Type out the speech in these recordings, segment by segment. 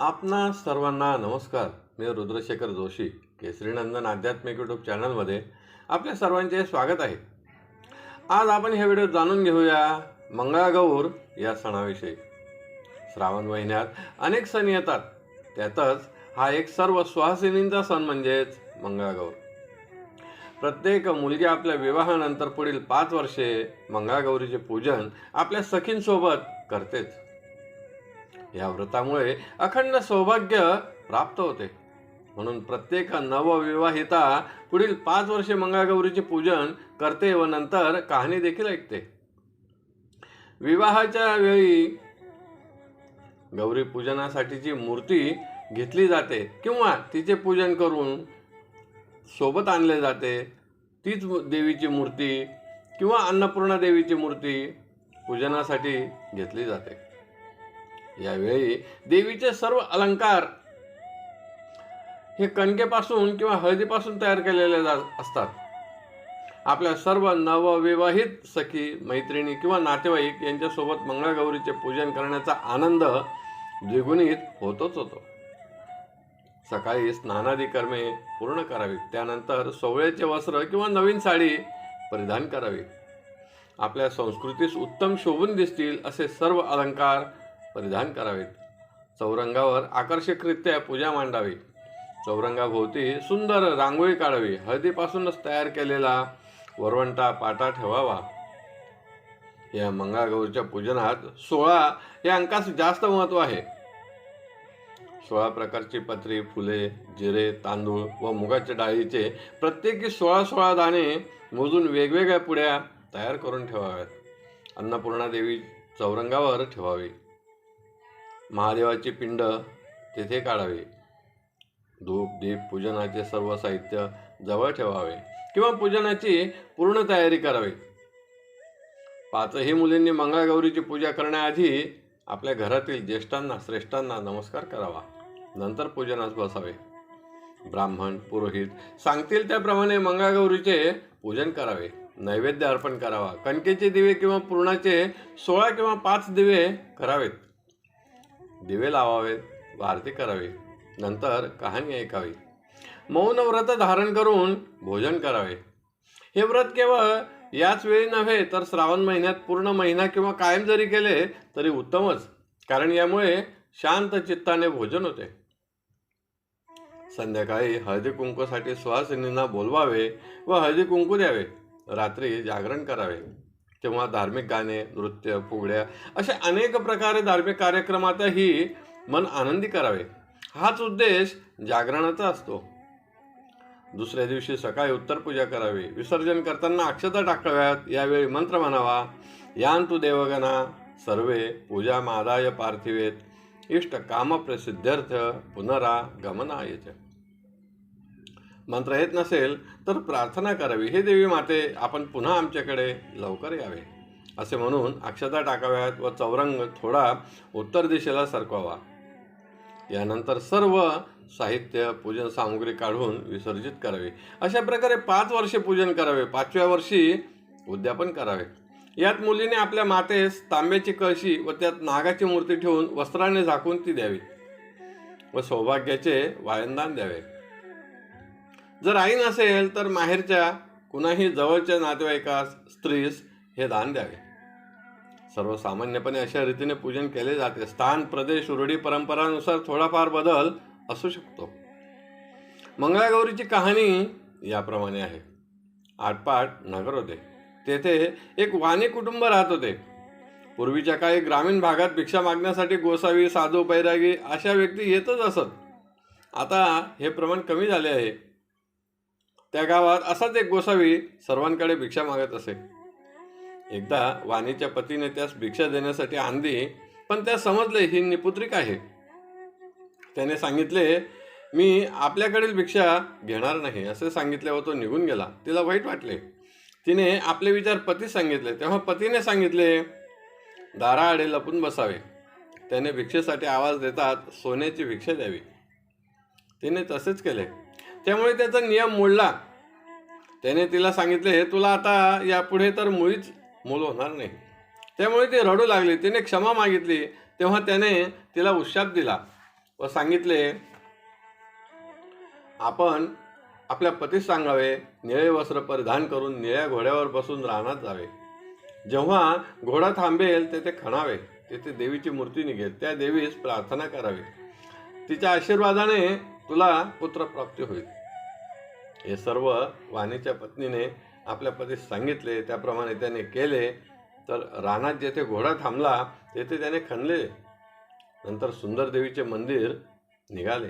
आपणा सर्वांना नमस्कार. मी रुद्रशेखर जोशी केसरीनंदन आध्यात्मिक यूट्यूब चॅनलमध्ये आपल्या सर्वांचे स्वागत आहे. आज आपण हे व्हिडिओ जाणून घेऊया मंगळागौर या सणाविषयी. श्रावण महिन्यात अनेक सण येतात. त्यातच हा एक सर्व सुहासिनींचा सण म्हणजेच मंगळागौर. प्रत्येक मुलगी आपल्या विवाहानंतर पुढील पाच वर्षे मंगळागौरीचे पूजन आपल्या सखींसोबत करतेच. या व्रतामुळे अखंड सौभाग्य प्राप्त होते. म्हणून प्रत्येक नवविवाहिता पुढील पाच वर्षे मंगळागौरीचे पूजन करते व नंतर कहाणी देखील ऐकते. विवाहाच्या वेळी गौरी पूजनासाठीची मूर्ती घेतली जाते किंवा तिचे पूजन करून सोबत आणले जाते. तीच देवीची मूर्ती किंवा अन्नपूर्णा देवीची मूर्ती पूजनासाठी घेतली जाते. यावेळी देवीचे सर्व अलंकार हे कणकेपासून किंवा हळदीपासून तयार केलेले जा- असतात. आपल्या सर्व नवविवाहित सखी मैत्रिणी किंवा नातेवाईक यांच्यासोबत मंगळगौरीचे पूजन करण्याचा आनंद द्विगुणित होतोच होतो. सकाळी स्नानादी कर्मे पूर्ण करावी त्यानंतर सोवळ्याचे वस्त्र किंवा नवीन साडी परिधान करावी. आपल्या संस्कृतीस उत्तम शोभून दिसतील असे सर्व अलंकार परिधान करावेत. चौरंगावर आकर्षकरित्या पूजा मांडावी. चौरंगाभोवती सुंदर रांगोळी काढावी. हळदीपासूनच तयार केलेला वरवंटा पाटा ठेवावा. या मंगळागौरीच्या पूजनात सोळा या अंकास जास्त महत्त्व आहे. सोळा प्रकारची पत्री फुले जिरे तांदूळ व मुगाच्या डाळीचे प्रत्येकी सोळा सोळा दाणे मोजून वेगवेगळ्या पुड्या तयार करून ठेवाव्यात. अन्नपूर्णा देवी चौरंगावर ठेवावी. महादेवाचे पिंड तेथे काढावे. धूप दीप पूजनाचे सर्व साहित्य जवळ ठेवावे किंवा पूजनाची पूर्ण तयारी करावी. पाचही मुलींनी मंगळागौरीची पूजा करण्याआधी आपल्या घरातील ज्येष्ठांना श्रेष्ठांना नमस्कार करावा. नंतर पूजनास बसावे. ब्राह्मण पुरोहित सांगतील त्याप्रमाणे मंगळागौरीचे पूजन करावे. नैवेद्य अर्पण करावा. कणकेचे दिवे किंवा पूर्णाचे सोळा किंवा पाच दिवे करावेत. दिवे लावावेत व आरती करावी नंतर कहाणी ऐकावी. मौन व्रत धारण करून भोजन करावे. हे व्रत केवळ याच वेळी नव्हे तर श्रावण महिन्यात पूर्ण महिना किंवा कायम जरी केले तरी उत्तमच कारण यामुळे शांत चित्ताने भोजन होते. संध्याकाळी हळदी कुंकूसाठी सुहासिनींना बोलवावे व हळदी कुंकू द्यावे. रात्री जागरण करावे. तेव्हा धार्मिक गाणे नृत्य फुगड्या असे अनेक प्रकारे धार्मिक कार्यक्रमातही मन आनंदी करावे. हाच उद्देश जागरणाचा असतो. दुसऱ्या दिवशी सकाळी उत्तर पूजा करावी. विसर्जन करताना अक्षता टाकाव्यात. यावेळी मंत्र म्हणावा यान्तु देवगणा सर्वे पूजा मादाय पार्थिवेत. इष्ट काम प्रसिद्ध्यर्थ पुनरा गमनायच मंत्र येत नसेल तर प्रार्थना करावी. हे देवी माते आपण पुन्हा आमच्याकडे लवकर यावे. असे म्हणून अक्षता टाकाव्यात व चौरंग थोडा उत्तर दिशेला सरकवावा. यानंतर सर्व साहित्य पूजन सामुग्री काढून विसर्जित करावे. अशा प्रकारे पाच वर्षे पूजन करावे. पाचव्या वर्षी उद्यापन करावे. यात मुलीने आपल्या मातेस तांब्याची कळशी व त्यात नागाची मूर्ती ठेवून वस्त्राने झाकून ती द्यावी व सौभाग्याचे वायनदान द्यावे. जर आई नसेल तर माहेरच्या कुणाही जवळच्या नातेवाईकास स्त्रीस हे दान द्यावे. सर्वसामान्यपणे अशा रीतीने पूजन केले जाते. स्थान प्रदेश रूढी परंपरानुसार थोडाफार बदल असू शकतो. मंगळागौरीची कहाणी याप्रमाणे आहे. आटपाट नगर होते. तेथे एक वाणी कुटुंब राहत होते. पूर्वीच्या काळी ग्रामीण भागात भिक्षा मागण्यासाठी गोसावी साधू बैरागी अशा व्यक्ती येतच असत. आता हे प्रमाण कमी झाले आहे. त्या गावात असाच एक गोसावी सर्वांकडे भिक्षा मागत असे. एकदा वाणीच्या पतीने त्यास भिक्षा देण्यासाठी आणली पण त्या समजले ही निपुत्रिक आहे. त्याने सांगितले मी आपल्याकडील भिक्षा घेणार नाही असे सांगितल्यावर तो निघून गेला. तिला वाईट वाटले. तिने आपले विचार पती सांगितले. तेव्हा पतीने सांगितले दाराआडे लपून बसावे. त्याने भिक्षेसाठी आवाज देतात सोन्याची भिक्षा द्यावी. तिने तसेच केले. त्यामुळे त्याचा नियम मोडला. त्याने तिला सांगितले हे तुला आता यापुढे तर मुळीच मूल होणार नाही. त्यामुळे ती रडू लागली. तिने क्षमा मागितली. तेव्हा त्याने तिला उशाप दिला व सांगितले आपण आपल्या पतीस सांगावे निळे वस्त्र परिधान करून निळ्या घोड्यावर बसून रानात जावे. जेव्हा घोडा थांबेल तेथे खणावे. तेथे देवीची मूर्ती निघेल. त्या देवीस प्रार्थना करावी. तिच्या आशीर्वादाने तुला पुत्रप्राप्ती होईल. हे सर्व वाणीच्या पत्नीने आपल्या पतीस सांगितले त्याप्रमाणे त्याने केले. तर रानात जेथे घोडा थांबला तेथे त्याने खणले. नंतर सुंदर देवीचे मंदिर निघाले.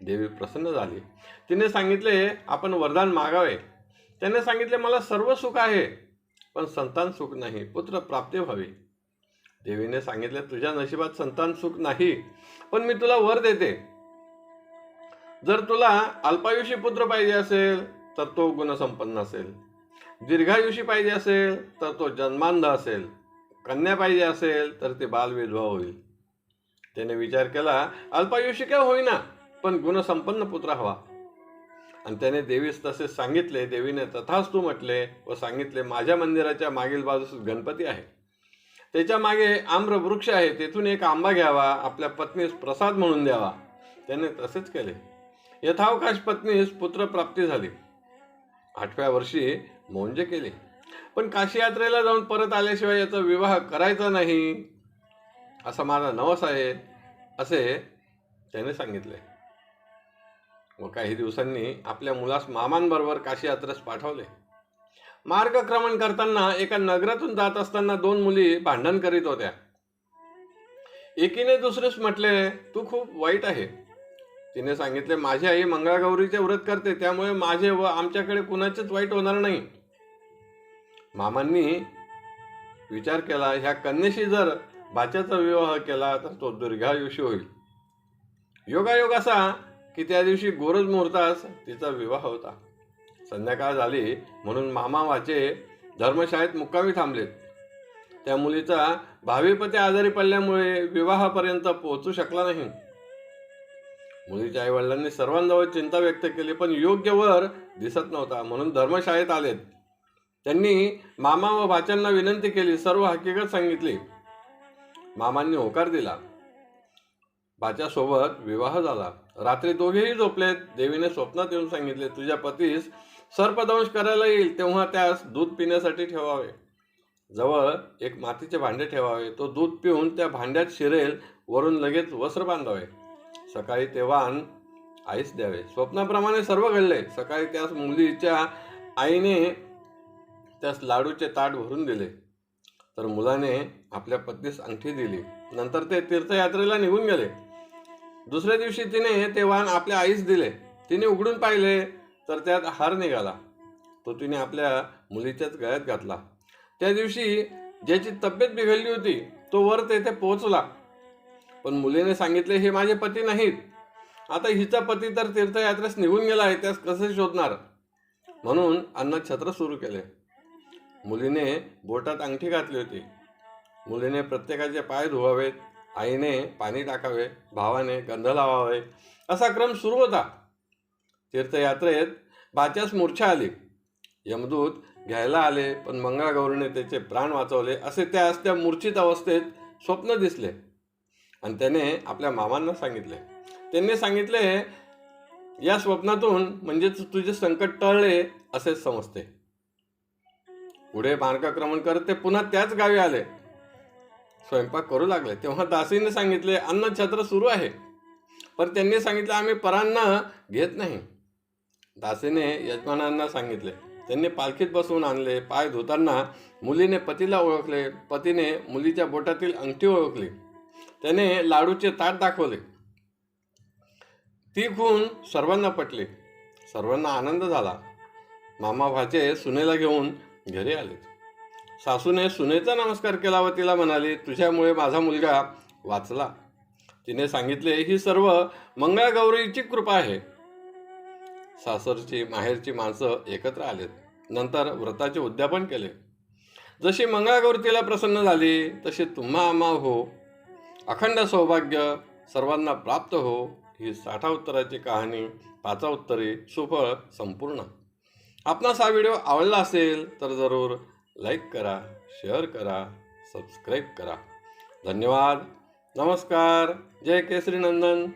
देवी प्रसन्न झाली. तिने सांगितले आपण वरदान मागावे. त्याने सांगितले मला सर्व सुख आहे पण संतान सुख नाही पुत्र प्राप्ती व्हावी. देवीने सांगितले तुझ्या नशिबात संतान सुख नाही पण मी तुला वर देते. जर तुला अल्पायुषी पुत्र पाहिजे असेल तर तो गुणसंपन्न असेल. दीर्घायुषी पाहिजे असेल तर तो जन्मांध असेल. कन्या पाहिजे असेल तर ते बालविधवा होईल. त्याने विचार केला अल्पायुषी काय होईना पण गुणसंपन्न पुत्र हवा. आणि त्याने देवीस तसे सांगितले देवीने तथास्तू म्हटले व सांगितले माझ्या मंदिराच्या मागील बाजूस गणपती आहे. त्याच्यामागे आम्र वृक्ष आहे तेथून एक आंबा घ्यावा आपल्या पत्नीस प्रसाद म्हणून द्यावा. त्याने तसेच केले. यथावकाश पत्नीस पुत्रप्राप्ती झाली. आठव्या वर्षी मौंजे केले. पण काशी यात्रेला जाऊन परत आल्याशिवाय याचा विवाह करायचा नाही असा माझा नवस आहे असे त्याने सांगितले. व काही दिवसांनी आपल्या मुलास मामांबरोबर काशी यात्रेस पाठवले मार्गक्रमण करताना एका नगरातून जात असताना दोन मुली भांडण करीत होत्या. एकीने दुसरेच म्हटले तू खूप वाईट आहे. तिने सांगितले माझी आई मंगळागौरीचे व्रत करते त्यामुळे माझे व आमच्याकडे कुणाचेच वाईट होणार नाही. मामांनी विचार केला ह्या कन्येशी जर बाच्याचा विवाह केला तर तो दीर्घायुषी होईल. योगायोग असा की त्या दिवशी गोरज मुहूर्तास तिचा विवाह होता. संध्याकाळ झाली म्हणून मामा वाचे धर्मशाळेत मुक्कामी थांबलेत. त्या मुलीचा भावीपती आजारी पडल्यामुळे विवाहापर्यंत पोहोचू शकला नाही. मुलीच्या आईवडिलांनी सर्वांजवळ चिंता व्यक्त केली पण योग्य वर दिसत नव्हता. म्हणून धर्मशाळेत आलेत. त्यांनी मामा व भाच्यांना विनंती केली सर्व हकीकत सांगितली. मामांनी होकार दिला. भाच्यासोबत विवाह झाला. रात्री दोघेही झोपलेत. देवीने स्वप्नात येऊन सांगितले तुझ्या पतीस सर्पदंश करायला येईल तेव्हा त्यास दूध पिण्यासाठी ठेवावे. जवळ एक मातीचे भांडे ठेवावे. तो दूध पिऊन त्या भांड्यात शिरेल वरून लगेच वस्त्र बांधावे. सकाळी ते वाण आईस द्यावे. स्वप्नाप्रमाणे सर्व घडले. सकाळी त्यास मुलीच्या आईने त्यास लाडूचे ताट भरून दिले. तर मुलाने आपल्या पत्नीस अंगठी दिली. नंतर ते तीर्थयात्रेला निघून गेले. दुसऱ्या दिवशी तिने ते वाण आपल्या आईस दिले. तिने उघडून पाहिले तर त्यात हार निघाला. तो तिने आपल्या मुलीच्याच गळ्यात घातला. त्या दिवशी ज्याची तब्येत बिघडली होती तो वर तेथे पोहोचला. पण मुलीने सांगितले हे माझे पती नाहीत. आता हिचा पती तर तीर्थयात्रेस निघून गेला आहे त्यास कसे शोधणार? म्हणून अन्न छत्र सुरू केले. मुलीने बोटात अंगठी घातली होती. मुलीने प्रत्येकाचे पाय धुवावेत आईने पाणी टाकावे भावाने गंध लावावे असा क्रम सुरू होता. तीर्थयात्रेत बाच्यास मूर्छा आली. यमदूत घ्यायला आले पण मंगळागौरीने त्याचे प्राण वाचवले असे त्यास त्या मूर्छित अवस्थेत स्वप्न दिसले. आणि त्याने आपल्या मामांना सांगितले. त्यांनी सांगितले या स्वप्नातून म्हणजेच तुझे संकट टळले असेच समजते. पुढे मार्गक्रमण करत ते पुन्हा त्याच गावी आले. स्वयंपाक करू लागले. तेव्हा दासीने सांगितले अन्न छत्र सुरू आहे. पण त्यांनी सांगितलं आम्ही परांना घेत नाही. दासीने यजमानांना सांगितले त्यांनी पालखीत बसवून आणले पाय धुताना मुलीने पतीला ओळखले पतीने मुलीच्या बोटातील अंगठी ओळखली. त्याने लाडूचे ताट दाखवले. ती खून सर्वांना पटली. सर्वांना आनंद झाला. मामा भाचे सुनेला घेऊन घरी आले. सासूने सुनेचा नमस्कार केला व तिला म्हणाली तुझ्यामुळे माझा मुलगा वाचला. तिने सांगितले ही सर्व मंगळागौरीची कृपा आहे. सासरची माहेरची माणसं एकत्र आलेत. नंतर व्रताचे उद्यापन केले. जशी मंगळागौर तिला प्रसन्न झाली तशी तुम्हा आम्हा हो अखंड सौभाग्य सर्वांना प्राप्त हो ही साठा उत्तराची कहाणी पाचा उत्तरे सुफळ संपूर्ण. आपणास हा व्हिडिओ आवडला असेल तर जरूर लाईक करा शेअर करा सबस्क्राईब करा. धन्यवाद. नमस्कार. जय केसरी नंदन.